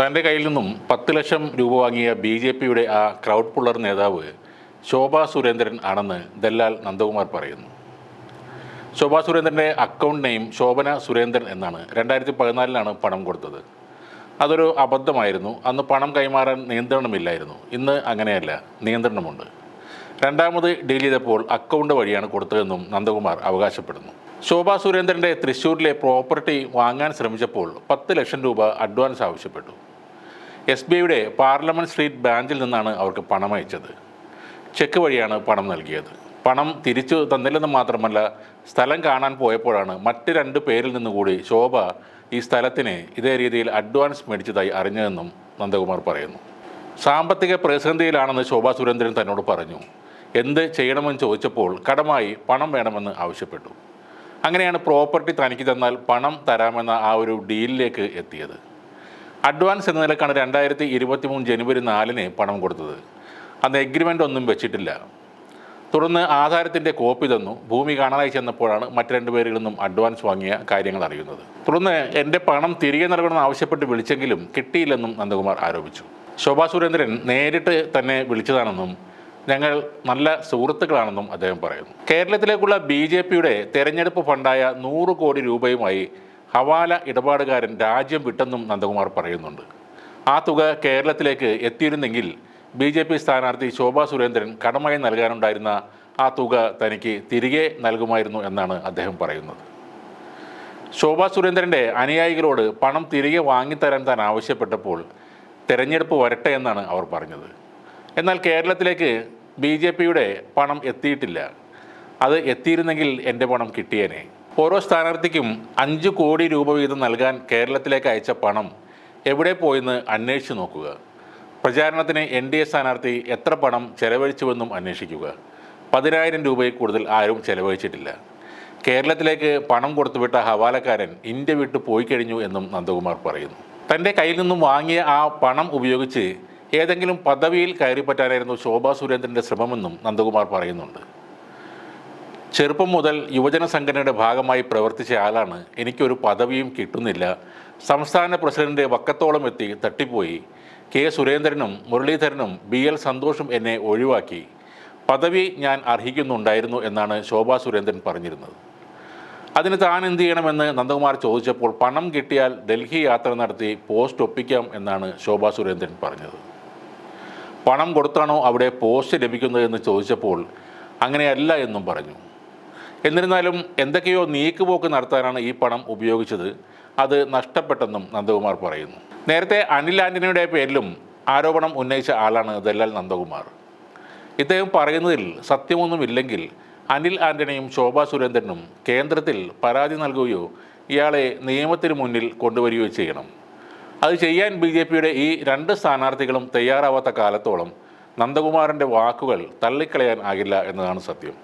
തന്റെ കയ്യിൽ നിന്നും പത്ത് ലക്ഷം രൂപ വാങ്ങിയ ബി ജെ പിയുടെ ആ ക്രൗഡ് പുള്ളർ നേതാവ് ശോഭാ സുരേന്ദ്രൻ ആണെന്ന് ദല്ലാൽ നന്ദകുമാർ പറയുന്നു. ശോഭാ സുരേന്ദ്രന്റെ അക്കൗണ്ട് നെയിം ശോഭന സുരേന്ദ്രൻ എന്നാണ്. രണ്ടായിരത്തി പതിനാലിലാണ് പണം കൊടുത്തത്. അതൊരു അബദ്ധമായിരുന്നു. അന്ന് പണം കൈമാറാൻ നിയന്ത്രണമില്ലായിരുന്നു. ഇന്ന് അങ്ങനെയല്ല. നിയന്ത്രണമുണ്ട്. രണ്ടാമത് ഡീൽ ചെയ്തപ്പോൾ അക്കൗണ്ട് വഴിയാണ് കൊടുത്തതെന്നും നന്ദകുമാർ അവകാശപ്പെടുന്നു. ശോഭാ സുരേന്ദ്രന്റെ തൃശ്ശൂരിലെ പ്രോപ്പർട്ടി വാങ്ങാൻ ശ്രമിച്ചപ്പോൾ പത്ത് ലക്ഷം രൂപ അഡ്വാൻസ് ആവശ്യപ്പെട്ടു. എസ് ബി ഐയുടെ പാർലമെന്റ് സ്ട്രീറ്റ് ബ്രാഞ്ചിൽ നിന്നാണ് അവർക്ക് പണം അയച്ചത്. ചെക്ക് വഴിയാണ് പണം നൽകിയത്. പണം തിരിച്ചു തന്നില്ലെന്ന് മാത്രമല്ല സ്ഥലം കാണാൻ പോയപ്പോഴാണ് മറ്റ് രണ്ട് പേരിൽ നിന്നുകൂടി ശോഭ ഈ സ്ഥലത്തിന് ഇതേ രീതിയിൽ അഡ്വാൻസ് മേടിച്ചതായി അറിഞ്ഞതെന്നും നന്ദകുമാർ പറയുന്നു. സാമ്പത്തിക പ്രതിസന്ധിയിലാണെന്ന് ശോഭ സുരേന്ദ്രൻ തന്നോട് പറഞ്ഞു. എന്ത് ചെയ്യണമെന്ന് ചോദിച്ചപ്പോൾ കടമായി പണം വേണമെന്ന് ആവശ്യപ്പെട്ടു. അങ്ങനെയാണ് പ്രോപ്പർട്ടി തനിക്ക് തന്നാൽ പണം തരാമെന്ന ആ ഒരു ഡീലിലേക്ക് എത്തിയത്. അഡ്വാൻസ് എന്ന നിലക്കാണ് രണ്ടായിരത്തി ഇരുപത്തി മൂന്ന് ജനുവരി നാലിന് പണം കൊടുത്തത്. അന്ന് എഗ്രിമെന്റ് ഒന്നും വെച്ചിട്ടില്ല. തുടർന്ന് ആധാരത്തിന്റെ കോപ്പി തന്നു. ഭൂമി കാണാനായി ചെന്നപ്പോഴാണ് മറ്റു രണ്ട് പേരിൽ നിന്നും അഡ്വാൻസ് വാങ്ങിയ കാര്യങ്ങൾ അറിയുന്നത്. തുടർന്ന് എന്റെ പണം തിരികെ നൽകണമെന്ന് ആവശ്യപ്പെട്ട് വിളിച്ചെങ്കിലും കിട്ടിയില്ലെന്നും നന്ദകുമാർ ആരോപിച്ചു. ശോഭാ സുരേന്ദ്രൻ നേരിട്ട് തന്നെ വിളിച്ചതാണെന്നും ഞങ്ങൾ നല്ല സുഹൃത്തുക്കളാണെന്നും അദ്ദേഹം പറയുന്നു. കേരളത്തിലേക്കുള്ള ബി ജെ പിയുടെ തെരഞ്ഞെടുപ്പ് ഫണ്ടായ നൂറ് കോടി രൂപയുമായി ഹവാല ഇടപാടുകാരൻ രാജ്യം വിട്ടെന്നും നന്ദകുമാർ പറയുന്നുണ്ട്. ആ തുക കേരളത്തിലേക്ക് എത്തിയിരുന്നെങ്കിൽ ബി ജെ പി സ്ഥാനാർത്ഥി ശോഭാ സുരേന്ദ്രൻ കടമായി നൽകാനുണ്ടായിരുന്ന ആ തുക തനിക്ക് തിരികെ നൽകുമായിരുന്നു എന്നാണ് അദ്ദേഹം പറയുന്നത്. ശോഭാ സുരേന്ദ്രന്റെ അനുയായികളോട് പണം തിരികെ വാങ്ങിത്തരാൻ താൻ ആവശ്യപ്പെട്ടപ്പോൾ തെരഞ്ഞെടുപ്പ് വരട്ടെ എന്നാണ് അവർ പറഞ്ഞത്. എന്നാൽ കേരളത്തിലേക്ക് ബി ജെ പിയുടെ പണം എത്തിയിട്ടില്ല. അത് എത്തിയിരുന്നെങ്കിൽ എന്റെ പണം കിട്ടിയേനെ. ഓരോ സ്ഥാനാർത്ഥിക്കും അഞ്ച് കോടി രൂപ വീതം നൽകാൻ കേരളത്തിലേക്ക് അയച്ച പണം എവിടെ പോയെന്ന് അന്വേഷിച്ചു നോക്കുക. പ്രചാരണത്തിന് എൻ ഡി എ സ്ഥാനാർത്ഥി എത്ര പണം ചെലവഴിച്ചുവെന്നും അന്വേഷിക്കുക. പതിനായിരം രൂപയിൽ കൂടുതൽ ആരും ചെലവഴിച്ചിട്ടില്ല. കേരളത്തിലേക്ക് പണം കൊടുത്തുവിട്ട ഹവാലക്കാരൻ ഇന്ത്യ വിട്ടു പോയി കഴിഞ്ഞു എന്നും നന്ദകുമാർ പറയുന്നു. തന്റെ കയ്യിൽ നിന്നും വാങ്ങിയ ആ പണം ഉപയോഗിച്ച് ഏതെങ്കിലും പദവിയിൽ കയറിപ്പറ്റാനായിരുന്നു ശോഭാ സുരേന്ദ്രന്റെ ശ്രമമെന്നും നന്ദകുമാർ പറയുന്നുണ്ട്. ചെറുപ്പം മുതൽ യുവജന സംഘടനയുടെ ഭാഗമായി പ്രവർത്തിച്ച ആളാണ്. എനിക്കൊരു പദവിയും കിട്ടുന്നില്ല. സംസ്ഥാന പ്രസിഡന്റ് വക്കത്തോളം എത്തി തട്ടിപ്പോയി. കെ സുരേന്ദ്രനും മുരളീധരനും ബി എൽ സന്തോഷും എന്നെ ഒഴിവാക്കി. പദവി ഞാൻ അർഹിക്കുന്നുണ്ടായിരുന്നു എന്നാണ് ശോഭാ സുരേന്ദ്രൻ പറഞ്ഞിരുന്നത്. അതിന് താൻ എന്ത് ചെയ്യണമെന്ന് നന്ദകുമാർ ചോദിച്ചപ്പോൾ പണം കിട്ടിയാൽ ഡൽഹി യാത്ര നടത്തി പോസ്റ്റ് ഒപ്പിക്കാം എന്നാണ് ശോഭാ സുരേന്ദ്രൻ പറഞ്ഞത്. പണം കൊടുത്താണോ അവിടെ പോസ്റ്റ് ലഭിക്കുന്നത് എന്ന് ചോദിച്ചപ്പോൾ അങ്ങനെയല്ല എന്നും പറഞ്ഞു. എന്നിരുന്നാലും എന്തൊക്കെയോ നീക്കുപോക്ക് നടത്താനാണ് ഈ പണം ഉപയോഗിച്ചത്. അത് നഷ്ടപ്പെട്ടെന്നും നന്ദകുമാർ പറയുന്നു. നേരത്തെ അനിൽ ആന്റണിയുടെ പേരിലും ആരോപണം ഉന്നയിച്ച ആളാണ് ദല്ലാൽ നന്ദകുമാർ. ഇദ്ദേഹം പറയുന്നതിൽ സത്യമൊന്നുമില്ലെങ്കിൽ അനിൽ ആന്റണിയും ശോഭാ സുരേന്ദ്രനും കേന്ദ്രത്തിൽ പരാതി നൽകുകയോ ഇയാളെ നിയമത്തിന് മുന്നിൽ കൊണ്ടുവരികയോ ചെയ്യണം. അത് ചെയ്യാൻ ബി ജെ പിയുടെ ഈ രണ്ട് സ്ഥാനാർത്ഥികളും തയ്യാറാവാത്ത കാലത്തോളം നന്ദകുമാറിന്റെ വാക്കുകൾ തള്ളിക്കളയാൻ ആകില്ല എന്നതാണ് സത്യം.